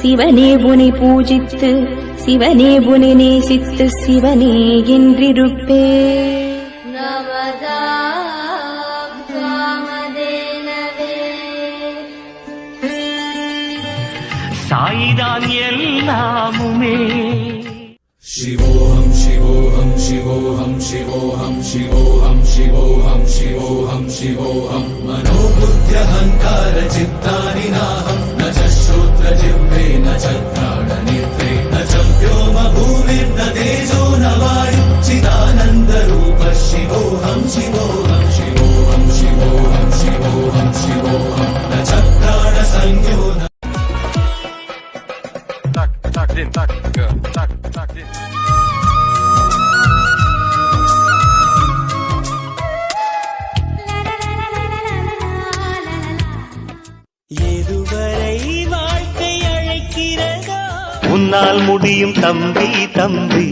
சிவனே உனை பூஜித்து சிவனே உனை நேசித்து சிவனே என்றிருப்பே नमदा कामधेनवे சாயிதான் எல்லாமுமே शिवोऽहं शिवोऽहं शिवोऽहं शिवोऽहं शिवोऽहं शिवोऽहं शिवोऽहं शिवोऽहं मनोबुद्ध्यहङ्कार Так, так, Дин, так, так, так, Дин. உன்னால் முடியும் தம்பி தம்பி